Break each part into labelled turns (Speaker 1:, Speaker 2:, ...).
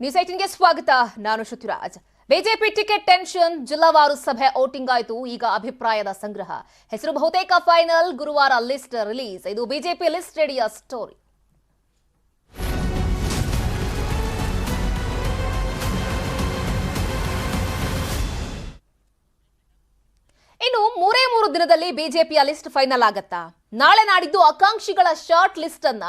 Speaker 1: News ಏಟಿನ್ಗೆ ಸ್ವಾಗತ. ನಾನು ಶುತಿರಾಜ್ ಬಿಜೆಪಿ ಟಿಕೆಟ್ ಟೆನ್ಷನ್, ಜಿಲ್ಲಾವಾರು ಸಭೆ ಓಟಿಂಗ್ ಆಯಿತು. ಈಗ ಅಭಿಪ್ರಾಯದ ಸಂಗ್ರಹ. ಹೆಸರು ಬಹುತೇಕ ಫೈನಲ್, ಗುರುವಾರ ಲಿಸ್ಟ್ ರಿಲೀಸ್. ಇದು ಬಿಜೆಪಿ ಲಿಸ್ಟ್ ರೆಡಿಯ ಸ್ಟೋರಿ. ಇನ್ನು ಮೂರೇ ಮೂರು ದಿನದಲ್ಲಿ ಬಿಜೆಪಿಯ ಲಿಸ್ಟ್ ಫೈನಲ್ ಆಗತ್ತಾ? ನಾಳೆ ನಾಡಿದ್ದು ಆಕಾಂಕ್ಷಿಗಳ ಶಾರ್ಟ್ ಲಿಸ್ಟ್ ಅನ್ನ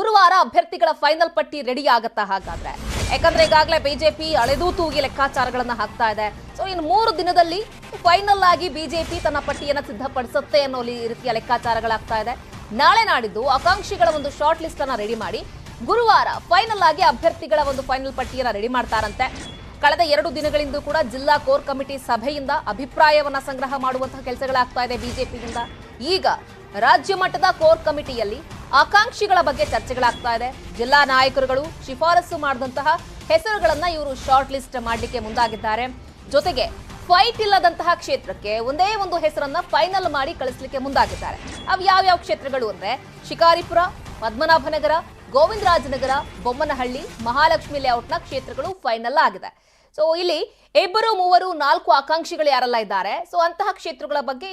Speaker 1: ಗುರುವಾರ ಅಭ್ಯರ್ಥಿಗಳ ಫೈನಲ್ ಪಟ್ಟಿ ರೆಡಿ ಆಗತ್ತಾ ಹಾಗಾದ್ರೆ? ಯಾಕಂದ್ರೆ ಈಗಾಗಲೇ ಬಿಜೆಪಿ ಅಳೆದು ತೂಗಿ ಲೆಕ್ಕಾಚಾರಗಳನ್ನ ಹಾಕ್ತಾ ಇದೆ. ಸೊ ಇನ್ನು ಮೂರು ದಿನದಲ್ಲಿ ಫೈನಲ್ ಆಗಿ ಬಿಜೆಪಿ ತನ್ನ ಪಟ್ಟಿಯನ್ನ ಸಿದ್ಧಪಡಿಸುತ್ತೆ ಅನ್ನೋ ರೀತಿಯ ಲೆಕ್ಕಾಚಾರಗಳಾಗ್ತಾ ಇದೆ. ನಾಳೆ ನಾಡಿದ್ದು ಆಕಾಂಕ್ಷಿಗಳ ಒಂದು ಶಾರ್ಟ್ ಲಿಸ್ಟ್ ಅನ್ನ ರೆಡಿ ಮಾಡಿ, ಗುರುವಾರ ಫೈನಲ್ ಆಗಿ ಅಭ್ಯರ್ಥಿಗಳ ಒಂದು ಫೈನಲ್ ಪಟ್ಟಿಯನ್ನ ರೆಡಿ ಮಾಡ್ತಾರಂತೆ. ಕಳೆದ ಎರಡು ದಿನಗಳಿಂದ ಕೂಡ ಜಿಲ್ಲಾ ಕೋರ್ ಕಮಿಟಿ ಸಭೆಯಿಂದ ಅಭಿಪ್ರಾಯವನ್ನ ಸಂಗ್ರಹ ಮಾಡುವಂತಹ ಕೆಲಸಗಳಾಗ್ತಾ ಇದೆ ಬಿಜೆಪಿಯಿಂದ. ಈಗ ರಾಜ್ಯ ಮಟ್ಟದ ಕೋರ್ ಕಮಿಟಿಯಲ್ಲಿ ಆಕಾಂಕ್ಷಿಗಳ ಬಗ್ಗೆ ಚರ್ಚೆಗಳಾಗ್ತಾ ಇದೆ. ಜಿಲ್ಲಾ ನಾಯಕರುಗಳು ಶಿಫಾರಸು ಮಾಡಿದಂತಹ ಹೆಸರುಗಳನ್ನ ಇವರು ಶಾರ್ಟ್ ಲಿಸ್ಟ್ ಮಾಡಲಿಕ್ಕೆ ಮುಂದಾಗಿದ್ದಾರೆ. ಜೊತೆಗೆ ಫೈಟ್ ಇಲ್ಲದಂತಹ ಕ್ಷೇತ್ರಕ್ಕೆ ಒಂದೇ ಒಂದು ಹೆಸರನ್ನ ಫೈನಲ್ ಮಾಡಿ ಕಳಿಸ್ಲಿಕ್ಕೆ ಮುಂದಾಗಿದ್ದಾರೆ. ಅವು ಯಾವ್ಯಾವ ಕ್ಷೇತ್ರಗಳು ಅಂದ್ರೆ ಶಿಕಾರಿಪುರ, ಪದ್ಮನಾಭನಗರ, ಗೋವಿಂದರಾಜನಗರ, ಬೊಮ್ಮನಹಳ್ಳಿ, ಮಹಾಲಕ್ಷ್ಮಿ ಲೇಔಟ್ನ ಕ್ಷೇತ್ರಗಳು ಫೈನಲ್ ಆಗಿದೆ. ಸೊ ಇಲ್ಲಿ ಇಬ್ಬರು, ಮೂವರು, ನಾಲ್ಕು ಆಕಾಂಕ್ಷಿಗಳು ಯಾರೆಲ್ಲ ಇದ್ದಾರೆ? ಸೊ ಅಂತಹ ಕ್ಷೇತ್ರಗಳ ಬಗ್ಗೆ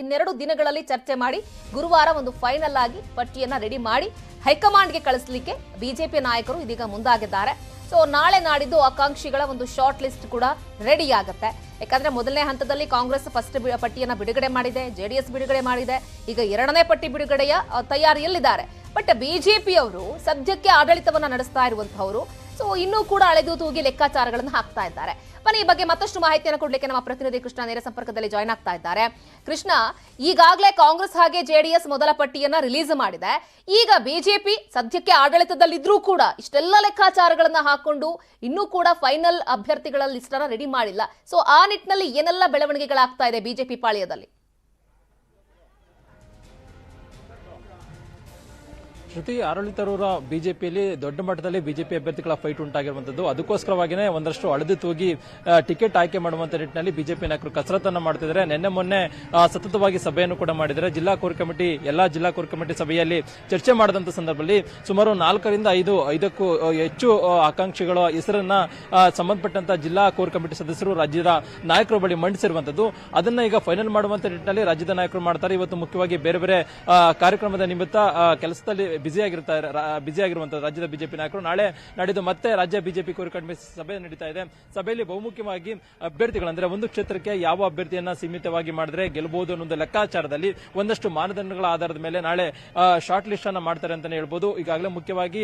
Speaker 1: ಇನ್ನೆರಡು ದಿನಗಳಲ್ಲಿ ಚರ್ಚೆ ಮಾಡಿ, ಗುರುವಾರ ಒಂದು ಫೈನಲ್ ಆಗಿ ಪಟ್ಟಿಯನ್ನ ರೆಡಿ ಮಾಡಿ, ಹೈಕಮಾಂಡ್ಗೆ ಕಳಿಸಲಿಕ್ಕೆ ಬಿಜೆಪಿ ನಾಯಕರು ಇದೀಗ ಮುಂದಾಗಿದ್ದಾರೆ. ಸೊ ನಾಳೆ ನಾಡಿದ್ದು ಆಕಾಂಕ್ಷಿಗಳ ಒಂದು ಶಾರ್ಟ್ ಲಿಸ್ಟ್ ಕೂಡ ರೆಡಿ ಆಗುತ್ತೆ. ಯಾಕಂದ್ರೆ ಮೊದಲನೇ ಹಂತದಲ್ಲಿ ಕಾಂಗ್ರೆಸ್ ಫಸ್ಟ್ ಪಟ್ಟಿಯನ್ನು ಬಿಡುಗಡೆ ಮಾಡಿದೆ, ಜೆಡಿಎಸ್ ಬಿಡುಗಡೆ ಮಾಡಿದೆ. ಈಗ ಎರಡನೇ ಪಟ್ಟಿ ಬಿಡುಗಡೆಯ ತಯಾರಿಯಲ್ಲಿದ್ದಾರೆ. ಬಟ್ ಬಿಜೆಪಿಯವರು ಸದ್ಯಕ್ಕೆ ಆಡಳಿತವನ್ನ ನಡೆಸ್ತಾ ಇರುವಂತಹವರು ಸೊ ಇನ್ನೂ ಕೂಡ ಅಳೆದು ತೂಗಿ ಲೆಕ್ಕಾಚಾರಗಳನ್ನು ಹಾಕ್ತಾ ಇದ್ದಾರೆ. ಬನ್ನಿ, ಈ ಬಗ್ಗೆ ಮತ್ತಷ್ಟು ಮಾಹಿತಿಯನ್ನು ಕೊಡ್ಲಿಕ್ಕೆ ನಮ್ಮ ಪ್ರತಿನಿಧಿ ಕೃಷ್ಣ ನೇರ ಸಂಪರ್ಕದಲ್ಲಿ ಜಾಯ್ನ್ ಆಗ್ತಾ ಇದ್ದಾರೆ. ಕೃಷ್ಣ, ಈಗಾಗಲೇ ಕಾಂಗ್ರೆಸ್ ಹಾಗೆ ಜೆಡಿಎಸ್ ಮೊದಲ ಪಟ್ಟಿಯನ್ನ ರಿಲೀಸ್ ಮಾಡಿದೆ. ಈಗ ಬಿಜೆಪಿ ಸದ್ಯಕ್ಕೆ ಆಡಳಿತದಲ್ಲಿದ್ರೂ ಕೂಡ ಇಷ್ಟೆಲ್ಲ ಲೆಕ್ಕಾಚಾರಗಳನ್ನ ಹಾಕೊಂಡು ಇನ್ನೂ ಕೂಡ ಫೈನಲ್ ಅಭ್ಯರ್ಥಿಗಳ ಲಿಸ್ಟ್ ಅನ್ನ ರೆಡಿ ಮಾಡಿಲ್ಲ. ಸೊ ಆ ನಿಟ್ಟಿನಲ್ಲಿ ಏನೆಲ್ಲ ಬೆಳವಣಿಗೆಗಳಾಗ್ತಾ ಇದೆ ಬಿಜೆಪಿ ಪಾಳ್ಯದಲ್ಲಿ?
Speaker 2: ಶ್ರುತಿ ಆರಳಿತರೂರ ಬಿಜೆಪಿಯಲ್ಲಿ ದೊಡ್ಡ ಮಟ್ಟದಲ್ಲಿ ಬಿಜೆಪಿ ಅಭ್ಯರ್ಥಿಗಳ ಫೈಟ್ ಉಂಟಾಗಿರುವಂತದ್ದು ಅದಕ್ಕೋಸ್ಕರವಾಗಿಯೇ ಒಂದಷ್ಟು ಅಳೆದು ತೂಗಿ ಟಿಕೆಟ್ ಆಯ್ಕೆ ಮಾಡುವಂತ ನಿಟ್ಟಿನಲ್ಲಿ ಬಿಜೆಪಿ ನಾಯಕರು ಕಸರತ್ತನ್ನು ಮಾಡ್ತಿದ್ದಾರೆ. ನಿನ್ನೆ ಮೊನ್ನೆ ಸತತವಾಗಿ ಸಭೆಯನ್ನು ಕೂಡ ಮಾಡಿದ್ದಾರೆ. ಜಿಲ್ಲಾ ಕೋರ್ ಕಮಿಟಿ, ಎಲ್ಲಾ ಜಿಲ್ಲಾ ಕೋರ್ ಕಮಿಟಿ ಸಭೆಯಲ್ಲಿ ಚರ್ಚೆ ಮಾಡಿದಂತ ಸಂದರ್ಭದಲ್ಲಿ ಸುಮಾರು ನಾಲ್ಕರಿಂದ ಐದು, ಐದಕ್ಕೂ ಹೆಚ್ಚು ಆಕಾಂಕ್ಷಿಗಳ ಹೆಸರನ್ನ ಸಂಬಂಧಪಟ್ಟಂತ ಜಿಲ್ಲಾ ಕೋರ್ ಕಮಿಟಿ ಸದಸ್ಯರು ರಾಜ್ಯದ ನಾಯಕರ ಬಳಿ ಮಂಡಿಸಿರುವಂತದ್ದು ಅದನ್ನ ಈಗ ಫೈನಲ್ ಮಾಡುವಂತ ನಿಟ್ಟಿನಲ್ಲಿ ರಾಜ್ಯದ ನಾಯಕರು ಮಾಡ್ತಾರೆ. ಇವತ್ತು ಮುಖ್ಯವಾಗಿ ಬೇರೆ ಬೇರೆ ಕಾರ್ಯಕ್ರಮದ ನಿಮಿತ್ತ ಕೆಲಸದಲ್ಲಿ ಬ್ಯುಸಿ ಆಗಿರ್ತಾರೆ ಬ್ಯುಸಿ ಆಗಿರುವಂತಹ ರಾಜ್ಯದ ಬಿಜೆಪಿ ನಾಯಕರು. ನಾಳೆ ನಡೆದು ಮತ್ತೆ ರಾಜ್ಯ ಬಿಜೆಪಿ ಕೋರ್ ಕಡಿಮೆ ಸಭೆ ನಡೀತಾ ಇದೆ. ಸಭೆಯಲ್ಲಿ ಬಹುಮುಖ್ಯವಾಗಿ ಅಭ್ಯರ್ಥಿಗಳು, ಅಂದ್ರೆ ಒಂದು ಕ್ಷೇತ್ರಕ್ಕೆ ಯಾವ ಅಭ್ಯರ್ಥಿಯನ್ನ ಸೀಮಿತವಾಗಿ ಮಾಡಿದ್ರೆ ಗೆಲ್ಲಬಹುದು ಅನ್ನೋ ಒಂದು ಲೆಕ್ಕಾಚಾರದಲ್ಲಿ ಒಂದಷ್ಟು ಮಾನದಂಡಗಳ ಆಧಾರದ ಮೇಲೆ ನಾಳೆ ಶಾರ್ಟ್ ಲಿಸ್ಟ್ ಅನ್ನ ಮಾಡ್ತಾರೆ ಅಂತಾನೆ ಹೇಳ್ಬೋದು. ಈಗಾಗಲೇ ಮುಖ್ಯವಾಗಿ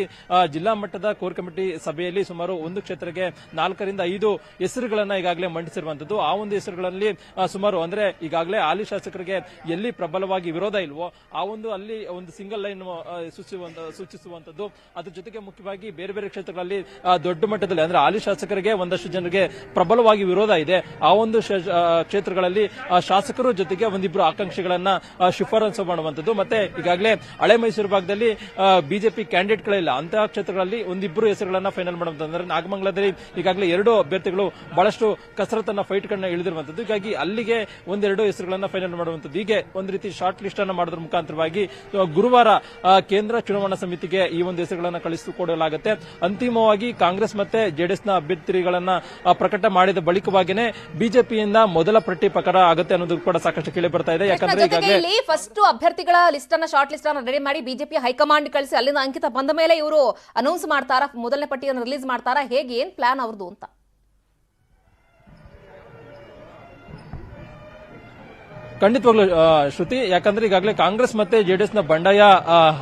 Speaker 2: ಜಿಲ್ಲಾ ಮಟ್ಟದ ಕೋರ್ ಕಮಿಟಿ ಸಭೆಯಲ್ಲಿ ಸುಮಾರು ಒಂದು ಕ್ಷೇತ್ರಕ್ಕೆ ನಾಲ್ಕರಿಂದ ಐದು ಹೆಸರುಗಳನ್ನ ಈಗಾಗಲೇ ಮಂಡಿಸಿರುವಂತದ್ದು. ಆ ಒಂದು ಹೆಸರುಗಳಲ್ಲಿ ಸುಮಾರು ಅಂದ್ರೆ ಈಗಾಗಲೇ ಹಾಲಿ ಶಾಸಕರಿಗೆ ಎಲ್ಲಿ ಪ್ರಬಲವಾಗಿ ವಿರೋಧ ಇಲ್ವೋ, ಆ ಒಂದು ಅಲ್ಲಿ ಒಂದು ಸಿಂಗಲ್ ಲೈನ್ ಸೂಚಿಸುವಂತ ಸೂಚಿಸುವಂತದ್ದು. ಅದ್ರ ಜೊತೆಗೆ ಮುಖ್ಯವಾಗಿ ಬೇರೆ ಬೇರೆ ಕ್ಷೇತ್ರಗಳಲ್ಲಿ ದೊಡ್ಡ ಮಟ್ಟದಲ್ಲಿ ಅಂದ್ರೆ ಹಾಲಿ ಶಾಸಕರಿಗೆ ಒಂದಷ್ಟು ಜನರಿಗೆ ಪ್ರಬಲವಾಗಿ ವಿರೋಧ ಇದೆ. ಆ ಒಂದು ಕ್ಷೇತ್ರಗಳಲ್ಲಿ ಶಾಸಕರು ಜೊತೆಗೆ ಒಂದಿಬ್ರು ಆಕಾಂಕ್ಷಿಗಳನ್ನ ಶಿಫಾರಸು ಮಾಡುವಂತದ್ದು ಮತ್ತೆ ಈಗಾಗಲೇ ಹಳೆ ಮೈಸೂರು ಭಾಗದಲ್ಲಿ ಬಿಜೆಪಿ ಕ್ಯಾಂಡಿಡೇಟ್ಗಳಿಲ್ಲ ಅಂತಹ ಕ್ಷೇತ್ರಗಳಲ್ಲಿ ಒಂದಿಬ್ರು ಹೆಸರುಗಳನ್ನ ಫೈನಲ್ ಮಾಡುವಂತದ್ದು ಅಂದ್ರೆ ನಾಗಮಂಗಲದಲ್ಲಿ ಈಗಾಗಲೇ ಎರಡು ಅಭ್ಯರ್ಥಿಗಳು ಬಹಳಷ್ಟು ಕಸರತ್ತನ್ನ ಫೈಟ್ ಗಳನ್ನ ಇಳಿದಿರುವಂತದ್ದು ಹೀಗಾಗಿ ಅಲ್ಲಿಗೆ ಒಂದೆರಡು ಹೆಸರುಗಳನ್ನ ಫೈನಲ್ ಮಾಡುವಂತದ್ದು ಹೀಗೆ ಒಂದು ರೀತಿ ಶಾರ್ಟ್ ಲಿಸ್ಟ್ ಅನ್ನ ಮಾಡೋದ್ರ ಮುಖಾಂತರವಾಗಿ ಗುರುವಾರ ಆ, ಕೇಂದ್ರ ಚುನಾವಣಾ ಸಮಿತಿಗೆ ಈ ಒಂದು ಹೆಸರುಗಳನ್ನು ಕಳಿಸಿಕೊಡಲಾಗುತ್ತೆ. ಅಂತಿಮವಾಗಿ ಕಾಂಗ್ರೆಸ್ ಮತ್ತೆ ಜೆಡಿಎಸ್ನ ಅಭ್ಯರ್ಥಿಗಳನ್ನ ಪ್ರಕಟ ಮಾಡಿದ ಬಳಿಕವಾಗಿನೇ ಬಿಜೆಪಿಯಿಂದ ಮೊದಲ ಪಟ್ಟಿ ಪ್ರಕಾರ ಆಗುತ್ತೆ ಅನ್ನೋದು ಕೂಡ ಸಾಕಷ್ಟು ಕೇಳಿ ಬರ್ತಾ ಇದೆ. ಯಾಕಂದ್ರೆ ಈಗಾಗಲೇ
Speaker 1: ಫಸ್ಟ್ ಅಭ್ಯರ್ಥಿಗಳ ಲಿಸ್ಟ್ ಅನ್ನ ಶಾರ್ಟ್ ಲಿಸ್ಟ್ ಅನ್ನ ರೆಡಿ ಮಾಡಿ ಬಿಜೆಪಿ ಹೈಕಮಾಂಡ್ ಕಳಿಸಿ ಅಲ್ಲಿಂದ ಅಂಕಿತ ಬಂದ ಮೇಲೆ ಇವರು ಅನೌನ್ಸ್ ಮಾಡ್ತಾರಾ ಮೊದಲನೇ ಪಟ್ಟಿಯನ್ನು ರಿಲೀಸ್ ಮಾಡ್ತಾರಾ ಹೇಗೆ ಏನ್ ಪ್ಲಾನ್ ಅವ್ರದ್ದು ಅಂತ?
Speaker 2: ಖಂಡಿತವಾಗ್ಲೂ ಶ್ರುತಿ, ಯಾಕಂದ್ರೆ ಈಗಾಗಲೇ ಕಾಂಗ್ರೆಸ್ ಮತ್ತೆ ಜೆಡಿಎಸ್ನ ಬಂಡಾಯ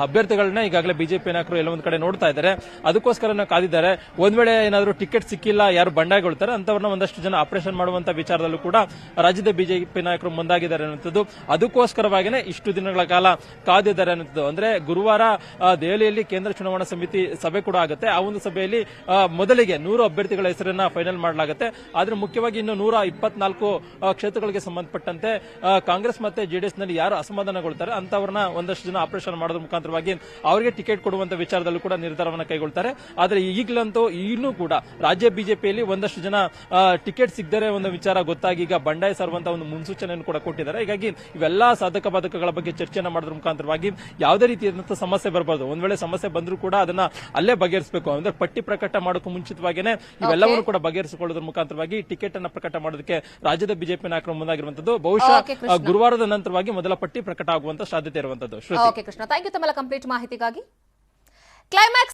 Speaker 2: ಅಭ್ಯರ್ಥಿಗಳನ್ನ ಈಗಾಗಲೇ ಬಿಜೆಪಿ ನಾಯಕರು ಎಲ್ಲ ಒಂದ್ ಕಡೆ ನೋಡ್ತಾ ಇದ್ದಾರೆ. ಅದಕ್ಕೋಸ್ಕರ ಕಾದಿದ್ದಾರೆ. ಒಂದ್ ವೇಳೆ ಏನಾದರೂ ಟಿಕೆಟ್ ಸಿಕ್ಕಿಲ್ಲ, ಯಾರು ಬಂಡಾಯಗೊಳ್ತಾರೆ, ಅಂತವ್ರನ್ನ ಒಂದಷ್ಟು ಜನ ಆಪರೇಷನ್ ಮಾಡುವಂತ ವಿಚಾರದಲ್ಲೂ ಕೂಡ ರಾಜ್ಯದ ಬಿಜೆಪಿ ನಾಯಕರು ಮುಂದಾಗಿದ್ದಾರೆ ಅನ್ನುವಂಥದ್ದು. ಅದಕ್ಕೋಸ್ಕರವಾಗಿನೇ ಇಷ್ಟು ದಿನಗಳ ಕಾಲ ಕಾದಿದ್ದಾರೆ ಅನ್ನುವಂಥದ್ದು. ಅಂದ್ರೆ ಗುರುವಾರ ದೆಹಲಿಯಲ್ಲಿ ಕೇಂದ್ರ ಚುನಾವಣಾ ಸಮಿತಿ ಸಭೆ ಕೂಡ ಆಗುತ್ತೆ. ಆ ಒಂದು ಸಭೆಯಲ್ಲಿ ಮೊದಲಿಗೆ ನೂರು ಅಭ್ಯರ್ಥಿಗಳ ಹೆಸರನ್ನ ಫೈನಲ್ ಮಾಡಲಾಗುತ್ತೆ. ಆದ್ರೆ ಮುಖ್ಯವಾಗಿ ಇನ್ನು ನೂರ ಇಪ್ಪತ್ನಾಲ್ಕು ಕ್ಷೇತ್ರಗಳಿಗೆ ಸಂಬಂಧಪಟ್ಟಂತೆ ಕಾಂಗ್ರೆಸ್ ಮತ್ತೆ ಜೆಡಿಎಸ್ನಲ್ಲಿ ಯಾರು ಅಸಮಾಧಾನಗೊಳ್ತಾರೆ ಅಂತವ್ರನ್ನ ಒಂದಷ್ಟು ಜನ ಆಪರೇಷನ್ ಮಾಡೋದ್ರ ಮುಖಾಂತರವಾಗಿ ಅವರಿಗೆ ಟಿಕೆಟ್ ಕೊಡುವಂತ ವಿಚಾರದಲ್ಲೂ ಕೂಡ ನಿರ್ಧಾರವನ್ನು ಕೈಗೊಳ್ತಾರೆ. ಆದರೆ ಈಗಲಂತೂ ಇನ್ನೂ ಕೂಡ ರಾಜ್ಯ ಬಿಜೆಪಿಯಲ್ಲಿ ಒಂದಷ್ಟು ಜನ ಟಿಕೆಟ್ ಸಿಗದರೆ ಒಂದು ವಿಚಾರ ಗೊತ್ತಾಗಿ ಈಗ ಬಂಡಾಯ ಸಾರುವಂತ ಒಂದು ಮುನ್ಸೂಚನೆಯನ್ನು ಕೂಡ ಕೊಟ್ಟಿದ್ದಾರೆ. ಹೀಗಾಗಿ ಇವೆಲ್ಲಾ ಸಾಧಕ ಬಾಧಕಗಳ ಬಗ್ಗೆ ಚರ್ಚೆಯನ್ನು ಮಾಡೋದ್ರ ಮುಖಾಂತರವಾಗಿ ಯಾವುದೇ ರೀತಿಯಾದಂತಹ ಸಮಸ್ಯೆ ಬರಬಾರ್ದು. ಒಂದ್ ವೇಳೆ ಸಮಸ್ಯೆ ಬಂದರೂ ಕೂಡ ಅದನ್ನ ಅಲ್ಲೇ ಬಗೆಹರಿಸಬೇಕು. ಅಂದ್ರೆ ಪಟ್ಟಿ ಪ್ರಕಟ ಮಾಡೋಕ್ಕೂ ಮುಂಚಿತವಾಗಿನೇ ಇವೆಲ್ಲವನ್ನು ಕೂಡ ಬಗೆಹರಿಸಿಕೊಳ್ಳೋದ್ರ ಮುಖಾಂತರವಾಗಿ ಟಿಕೆಟ್ ಅನ್ನ ಪ್ರಕಟ ಮಾಡೋದಕ್ಕೆ ರಾಜ್ಯದ ಬಿಜೆಪಿ ನಾಯಕರು ಮುಂದಾಗಿರುವಂತದ್ದು. ಬಹುಶಃ ಗುರುವಾರದ ನಂತರವಾಗಿ ಮೊದಲ ಪಟ್ಟಿ ಪ್ರಕಟ ಆಗುವಂತ ಸಾಧ್ಯತೆ ಇರುವಂತದ್ದು.
Speaker 1: ಓಕೆ ಕೃಷ್ಣ. ಥ್ಯಾಂಕ್ ಯು ತಮ್ಮೆಲ್ಲ ಕಂಪ್ಲೀಟ್ ಮಾಹಿತಿಗಾಗಿ. ಕ್ಲೈಮ್ಯಾಕ್ಸ್